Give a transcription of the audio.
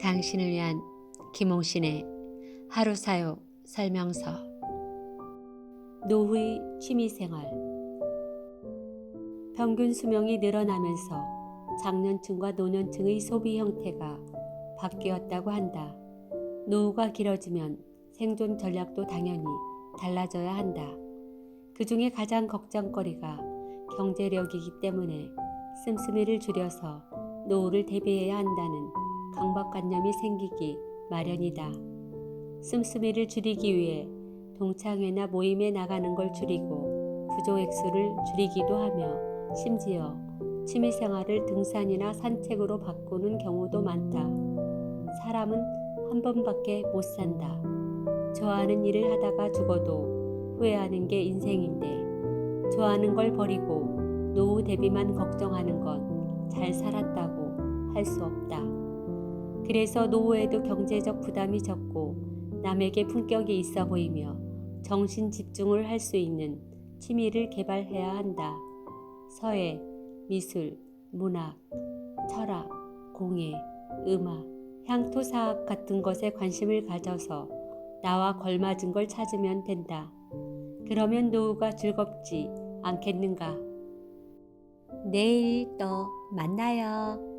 당신을 위한 김홍신의 하루 사요 설명서 노후의 취미생활 평균 수명이 늘어나면서 장년층과 노년층의 소비 형태가 바뀌었다고 한다. 노후가 길어지면 생존 전략도 당연히 달라져야 한다. 그 중에 가장 걱정거리가 경제력이기 때문에 씀씀이를 줄여서 노후를 대비해야 한다는 강박관념이 생기기 마련이다. 씀씀이를 줄이기 위해 동창회나 모임에 나가는 걸 줄이고 구조 액수를 줄이기도 하며 심지어 취미생활을 등산이나 산책으로 바꾸는 경우도 많다. 사람은 한 번밖에 못 산다. 좋아하는 일을 하다가 죽어도 후회하는 게 인생인데 좋아하는 걸 버리고 노후 대비만 걱정하는 건 잘 살았다고 할 수 없다. 그래서 노후에도 경제적 부담이 적고 남에게 품격이 있어 보이며 정신 집중을 할 수 있는 취미를 개발해야 한다. 서예, 미술, 문학, 철학, 공예, 음악, 향토사학 같은 것에 관심을 가져서 나와 걸맞은 걸 찾으면 된다. 그러면 노후가 즐겁지 않겠는가? 내일 또 만나요.